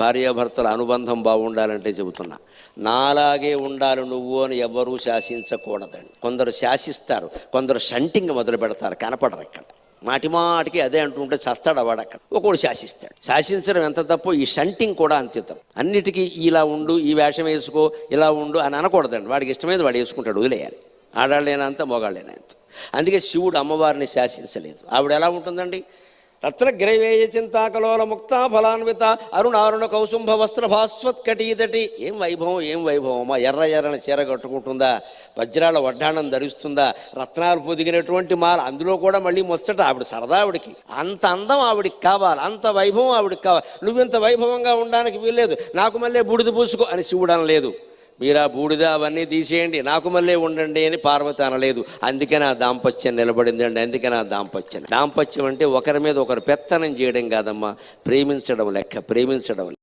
భార్యాభర్తల అనుబంధం బాగుండాలంటే చెబుతున్నా. నాలాగే ఉండాలి నువ్వు అని ఎవరూ శాసించకూడదండి. కొందరు శాసిస్తారు కొందరు షంటింగ్ మొదలు పెడతారు కనపడరు ఇక్కడ. మాటి మాటికి అదే అంటుంటే చస్తాడు వాడు అక్కడ. ఒకడు శాసిస్తాడు. శాసించడం ఎంత తప్పో? ఈ షంటింగ్ కూడా అంత్యుతం అన్నిటికీ ఇలా ఉండు ఈ వేషం వేసుకో ఇలా ఉండు అని అనకూడదండి. వాడికి ఇష్టమైనది వాడు వేసుకుంటాడు వదిలేయాలి. ఆడాళ్ళేనంత మొగాళ్ళేనంత. అందుకే శివుడు అమ్మవారిని శాసించలేదు. ఆవిడ ఎలా ఉంటుందండి? రత్నగ్రైవేయ చింతాకలోల ముక్త ఫలాన్విత అరుణారుణ కౌసుంభ వస్త్ర భాస్వత్ కటీతటి. ఏం వైభవం ఏం వైభవమా? ఎర్ర ఎర్రని చీర కట్టుకుంటుందా? వజ్రాల వడ్డాణం ధరిస్తుందా? రత్నాలు పొదిగినటువంటి మాల అందులో కూడా మళ్ళీ ముచ్చట ఆవిడ సరదా ఆవిడికి. అంత అందం ఆవిడికి కావాలి అంత వైభవం ఆవిడికి కావాలి. నువ్వింత వైభవంగా ఉండడానికి వీల్లేదు. నాకు మళ్ళీ బుడిద పూసుకో అని శివుడు అనలేదు. మీరు ఆ బూడిద అవన్నీ తీసేయండి. నాకు మళ్ళీ ఉండండి అని పార్వతి అనలేదు. అందుకని ఆ దాంపత్యం నిలబడిందండి అందుకని ఆ దాంపత్యం. దాంపత్యం అంటే ఒకరి మీద ఒకరు పెత్తనం చేయడం కాదమ్మా. ప్రేమించడం లెక్క. ప్రేమించడం